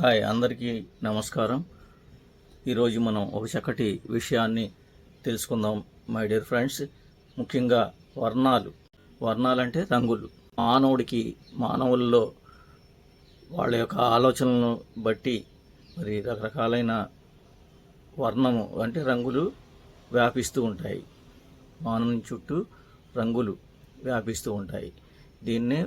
Hi అందరికీ నమస్కారం. ఈరోజు మనం ఒక చక్కటి విషయాన్ని తెలుసుకుందాం మై డియర్ ఫ్రెండ్స్. ముఖ్యంగా వర్ణాలు. వర్ణాలంటే రంగులు. మానవుడికి మానవుల్లో వాళ్ళ యొక్క ఆలోచనలను బట్టి మరి రకరకాలైన వర్ణము అంటే రంగులు వ్యాపిస్తూ ఉంటాయి. మానవుని చుట్టూ రంగులు వ్యాపిస్తూ ఉంటాయి. దీన్నే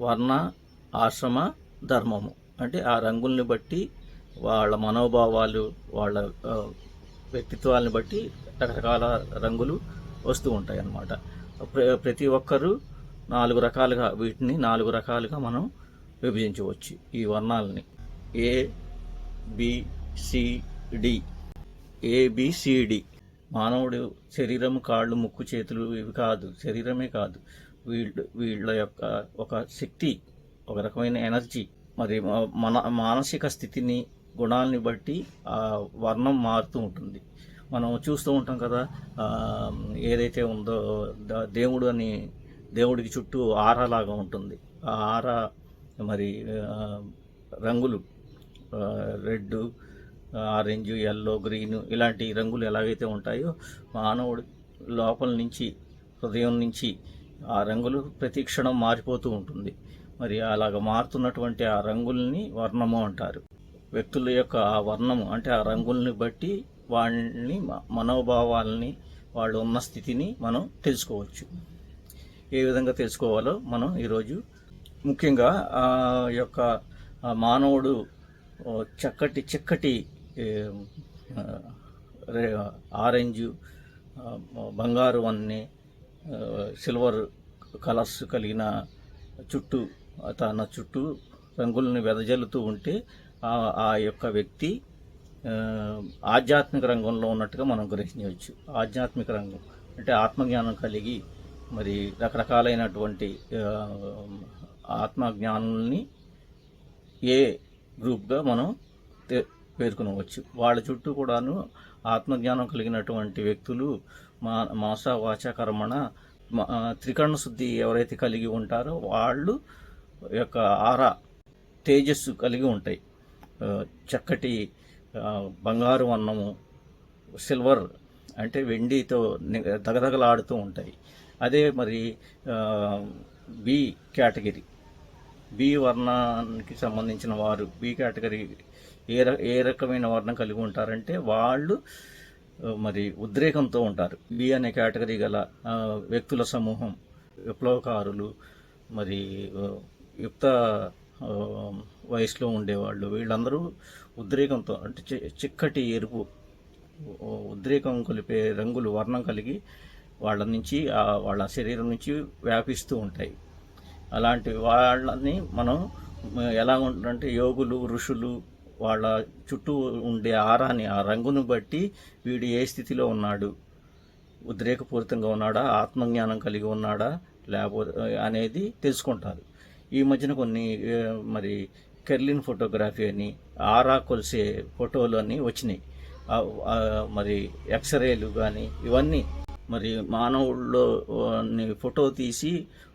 వర్ణ ఆశ్రమ ధర్మము. అంటే ఆ రంగుల్ని బట్టి వాళ్ళ మనోభావాలు వాళ్ళ వ్యక్తిత్వాలను బట్టి రకరకాల రంగులు వస్తూ ఉంటాయి అన్నమాట ప్ర- ప్రతి ఒక్కరూ నాలుగు రకాలుగా వీటిని నాలుగు రకాలుగా మనం విభజించవచ్చు ఈ వర్ణాలని. ఏ బిసిడి ఏబిసిడి మానవుడు శరీరం కాళ్ళు ముక్కు చేతులు ఇవి కాదు శరీరమే కాదు. వీళ్ళు వీళ్ళ యొక్క ఒక శక్తి ఒక రకమైన ఎనర్జీ మరి మన మానసిక స్థితిని గుణాలని బట్టి ఆ వర్ణం మారుతూ ఉంటుంది. మనం చూస్తూ ఉంటాం కదా ఏదైతే ఉందో దేవుడు అని దేవుడికి చుట్టూ ఆరా లాగా ఉంటుంది. ఆ ఆరా మరి రంగులు రెడ్ ఆరెంజ్ ఎల్లో గ్రీన్ ఇలాంటి రంగులు ఎలాగైతే ఉంటాయో మానవుడు లోపల నుంచి హృదయం నుంచి ఆ రంగులు ప్రతి క్షణం మారిపోతూ ఉంటుంది. మరి అలాగ మారుతున్నటువంటి ఆ రంగుల్ని వర్ణము అంటారు. వ్యక్తుల యొక్క ఆ వర్ణము అంటే ఆ రంగుల్ని బట్టి వాళ్ళని మనోభావాలని వాళ్ళు ఉన్న స్థితిని మనం తెలుసుకోవచ్చు. ఏ విధంగా తెలుసుకోవాలో మనం ఈరోజు ముఖ్యంగా ఆ యొక్క మానవుడు చక్కటి చక్కటి రే- ఆరెంజ్ బంగారు అన్ని సిల్వర్ కలర్స్ కలిగిన చుట్టూ తన చుట్టూ రంగులను వెదజల్లుతూ ఉంటే ఆ యొక్క వ్యక్తి ఆధ్యాత్మిక రంగంలో ఉన్నట్టుగా మనం గ్రహించవచ్చు. ఆధ్యాత్మిక రంగం అంటే ఆత్మజ్ఞానం కలిగి మరి రకరకాలైనటువంటి ఆత్మజ్ఞానుల్ని ఏ గ్రూప్గా మనం పేర్కొనవచ్చు. వాళ్ళ చుట్టూ కూడాను ఆత్మజ్ఞానం కలిగినటువంటి వ్యక్తులు మా మాస వాచ కర్మణ త్రికరణ శుద్ధి ఎవరైతే కలిగి ఉంటారో వాళ్ళు యొక్క ఆరా తేజస్సు కలిగి ఉంటాయి. చక్కటి బంగారు అన్నము సిల్వర్ అంటే వెండితో ని- దగదగలాడుతూ ఉంటాయి. అదే మరి బి కేటగిరీ. బి వర్ణానికి సంబంధించిన వారు బి కేటగిరీ ఏ ర ఏ రకమైన వర్ణం కలిగి ఉంటారంటే వాళ్ళు మరి ఉద్రేకంతో ఉంటారు. బి అనే కేటగిరీ గల వ్యక్తుల సమూహం విప్లవకారులు మరి యుక్త వయసులో ఉండేవాళ్ళు. వీళ్ళందరూ ఉద్రేకంతో అంటే చి- చిక్కటి ఎరుపు ఉద్రేకం కలిపే రంగులు వర్ణం కలిగి వాళ్ళ నుంచి వాళ్ళ శరీరం నుంచి వ్యాపిస్తూ ఉంటాయి. అలాంటి వాళ్ళని మనం ఎలా ఉంటుందంటే యోగులు ఋషులు వాళ్ళ చుట్టూ ఉండే ఆరాని ఆ రంగును బట్టి వీడు ఏ స్థితిలో ఉన్నాడు? ఉద్రేకపూరితంగా ఉన్నాడా? ఆత్మజ్ఞానం కలిగి ఉన్నాడా? లేకపోతే అనేది తెలుసుకుంటారు. ఈ మధ్యన కొన్ని మరి కెర్లిన్ ఫోటోగ్రఫీ అని ఆరా కొలిసే ఫోటోలు అని వచ్చినాయి. మరి ఎక్స్రేలు కానీ ఇవన్నీ మరి మానవుల్లో ఫోటో తీసి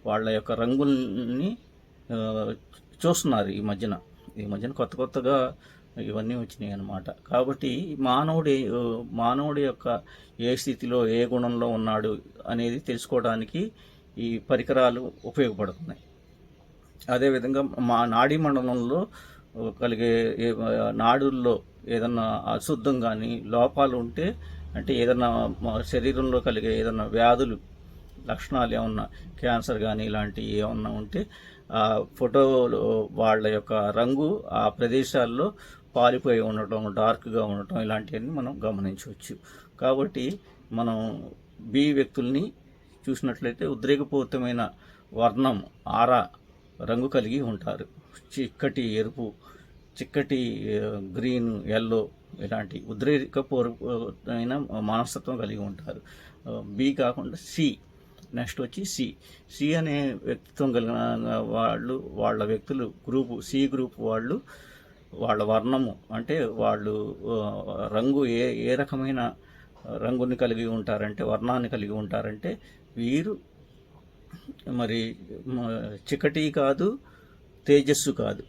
వాళ్ళ యొక్క రంగుల్ని చూస్తున్నారు ఈ మధ్యన. ఈ మధ్యన కొత్త కొత్తగా ఇవన్నీ వచ్చినాయి అన్నమాట. కాబట్టి మానవుడి మానవుడి యొక్క ఏ స్థితిలో ఏ గుణంలో ఉన్నాడు అనేది తెలుసుకోవడానికి ఈ పరికరాలు ఉపయోగపడుతున్నాయి. అదేవిధంగా మా నాడీ మండలంలో కలిగే నాడుల్లో ఏదన్నా అశుద్ధం కానీ లోపాలు ఉంటే అంటే ఏదన్నా శరీరంలో కలిగే ఏదన్నా వ్యాధులు లక్షణాలు ఏమన్నా క్యాన్సర్ కానీ ఇలాంటివి ఏమన్నా ఉంటే ఆ ఫోటోలు వాళ్ళ యొక్క రంగు ఆ ప్రదేశాల్లో పాలిపోయి ఉండటం డార్క్గా ఉండటం ఇలాంటివన్నీ మనం గమనించవచ్చు. కాబట్టి మనం బి వ్యక్తుల్ని చూసినట్లయితే ఉద్రేకపూరితమైన వర్ణం ఆరా రంగు కలిగి ఉంటారు. చిక్కటి ఎరుపు చిక్కటి గ్రీన్ ఎల్లో ఇలాంటి ఉద్రేకపూర్వమైన మానసత్వం కలిగి ఉంటారు. బి కాకుండా సి నెక్స్ట్ వచ్చి సి సి అనే వ్యక్తిత్వం కలిగిన వాళ్ళు వాళ్ళ వ్యక్తులు గ్రూపు సి గ్రూప్ వాళ్ళు వాళ్ళ వర్ణము. అంటే వాళ్ళు రంగు ఏ ఏ రకమైన రంగుని కలిగి ఉంటారంటే వర్ణాన్ని కలిగి ఉంటారంటే వీరు మరి చికటి కాదు తేజస్సు కాదు.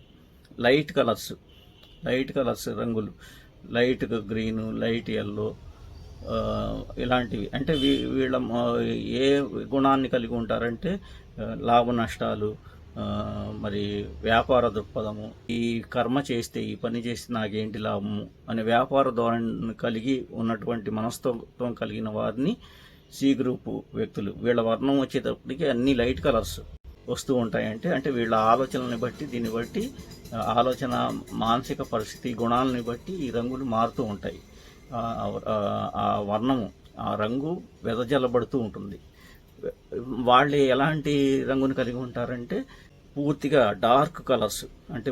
లైట్ కలర్స్ లైట్ కలర్స్ రంగులు. లైట్ గ్రీను లైట్ ఎల్లో ఇలాంటివి. అంటే వీ- వీళ్ళ ఏ గుణాన్ని కలిగి ఉంటారంటే లాభ నష్టాలు మరి వ్యాపార దృక్పథము. ఈ కర్మ చేస్తే ఈ పని చేస్తే నాకేంటి లాభము? అనే వ్యాపార ధోరణి కలిగి ఉన్నటువంటి మనస్తత్వం కలిగిన వారిని సి గ్రూపు వ్యక్తులు. వీళ్ళ వర్ణం వచ్చేటప్పటికి అన్ని లైట్ కలర్స్ వస్తూ ఉంటాయంటే అంటే వీళ్ళ ఆలోచనల్ని బట్టి దీన్ని బట్టి ఆలోచన మానసిక పరిస్థితి గుణాలని బట్టి ఈ రంగులు మారుతూ ఉంటాయి. ఆ, వర్ణము ఆ రంగు వెదజల్లబడుతూ ఉంటుంది. వాళ్ళు ఎలాంటి రంగును కలిగి ఉంటారంటే పూర్తిగా డార్క్ కలర్స్ అంటే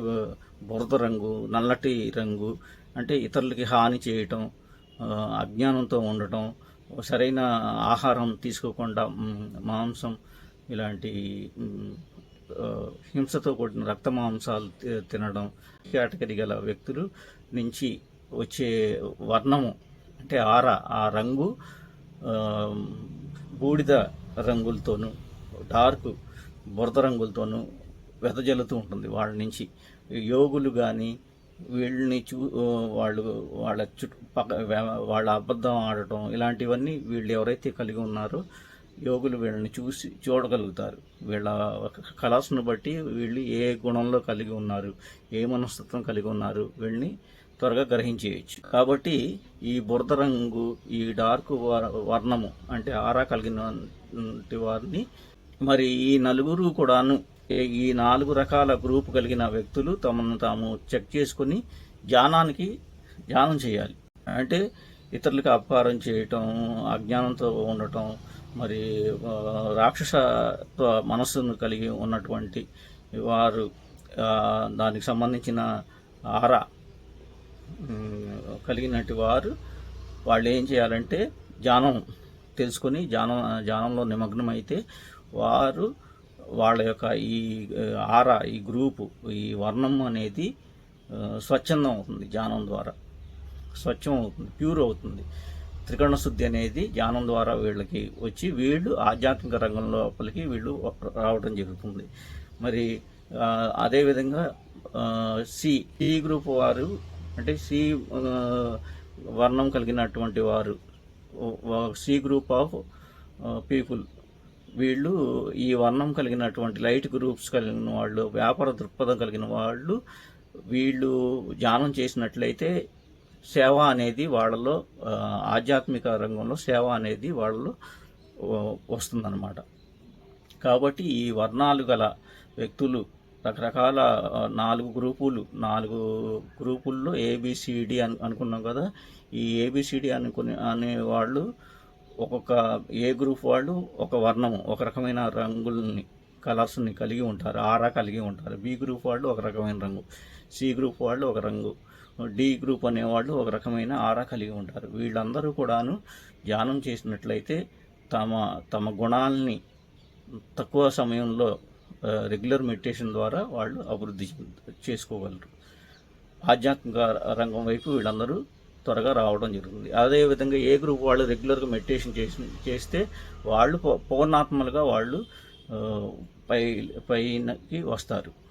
బురద రంగు నల్లటి రంగు అంటే ఇతరులకి హాని చేయటం అజ్ఞానంతో ఉండటం సరైన ఆహారం తీసుకోకుండా మాంసం ఇలాంటి హింసతో కూడిన రక్త మాంసాలు తి- తినడం కేటగిరీ గల వ్యక్తులు నుంచి వచ్చే వర్ణము అంటే ఆర ఆ రంగు బూడిద రంగులతోనూ డార్క్ బురద రంగులతోనూ వెదజల్లుతూ ఉంటుంది వాళ్ళ నుంచి. యోగులు కానీ వీళ్ళని చూ వాళ్ళు వాళ్ళ చుట్టూ పక్క వాళ్ళ అబద్ధం ఆడటం ఇలాంటివన్నీ వీళ్ళు ఎవరైతే కలిగి ఉన్నారో యోగులు వీళ్ళని చూసి చూడగలుగుతారు. వీళ్ళ కళాసును బట్టి వీళ్ళు ఏ గుణంలో కలిగి ఉన్నారు ఏ మనస్తత్వం కలిగి ఉన్నారు వీళ్ళని త్వరగా గ్రహించేయచ్చు. కాబట్టి ఈ బురద రంగు ఈ డార్క్ వర్ణము అంటే ఆరా కలిగిన వారిని మరి ఈ నలుగురు కూడాను ఈ నాలుగు రకాల గ్రూప్ కలిగిన వ్యక్తులు తమను తాము చెక్ చేసుకుని ధ్యానానికి ధ్యానం చేయాలి. అంటే ఇతరులకు అపకారం చేయటం అజ్ఞానంతో ఉండటం మరి రాక్షసత్వ మనస్సును కలిగి ఉన్నటువంటి వారు దానికి సంబంధించిన ఆరా ఉమ్, కలిగినటువంటి వారు వాళ్ళు ఏం చేయాలంటే ధ్యానం తెలుసుకొని ధ్యానం ధ్యానంలో నిమగ్నం అయితే వారు వాళ్ళ యొక్క ఈ ఆరా ఈ గ్రూపు ఈ వర్ణం అనేది స్వచ్ఛందం అవుతుంది ధ్యానం ద్వారా. స్వచ్ఛం అవుతుంది ప్యూర్ అవుతుంది. త్రికరణ శుద్ధి అనేది ధ్యానం ద్వారా వీళ్ళకి వచ్చి వీళ్ళు ఆధ్యాత్మిక రంగం లోపలికి వీళ్ళు రావడం జరుగుతుంది. మరి అదేవిధంగా సి ఈ గ్రూప్ వారు అంటే సి వర్ణం కలిగినటువంటి వారు సి గ్రూప్ ఆఫ్ పీపుల్ వీళ్ళు ఈ వర్ణం కలిగినటువంటి లైట్ గ్రూప్స్ కలిగిన వాళ్ళు వ్యాపార దృక్పథం కలిగిన వాళ్ళు వీళ్ళు ధ్యానం చేసినట్లయితే సేవ అనేది వాళ్ళలో ఆధ్యాత్మిక రంగంలో సేవ అనేది వాళ్ళలో వస్తుందన్నమాట. కాబట్టి ఈ వర్ణాలు గల వ్యక్తులు రకరకాల నాలుగు గ్రూపులు నాలుగు గ్రూపుల్లో ఏబిసిడి అను అనుకున్నాం కదా. ఈ ఏబిసిడి అనుకునే అనే వాళ్ళు ఒక్కొక్క ఏ గ్రూప్ వాళ్ళు ఒక వర్ణము ఒక రకమైన రంగుల్ని కలర్స్ని కలిగి ఉంటారు ఆరా కలిగి ఉంటారు. బి గ్రూప్ వాళ్ళు ఒక రకమైన రంగు సి గ్రూప్ వాళ్ళు ఒక రంగు డి గ్రూప్ అనేవాళ్ళు ఒక రకమైన ఆరా కలిగి ఉంటారు. వీళ్ళందరూ కూడాను ధ్యానం చేసినట్లయితే తమ తమ గుణాలని తక్కువ సమయంలో రెగ్యులర్ మెడిటేషన్ ద్వారా వాళ్ళు అభివృద్ధి చేసుకోగలరు. ఆధ్యాత్మిక రంగం వైపు వీళ్ళందరూ త్వరగా రావడం జరుగుతుంది. అదేవిధంగా ఏ గ్రూప్ వాళ్ళు రెగ్యులర్గా మెడిటేషన్ చేసి చేస్తే వాళ్ళు పూ- వాళ్ళు పై పైనకి వస్తారు.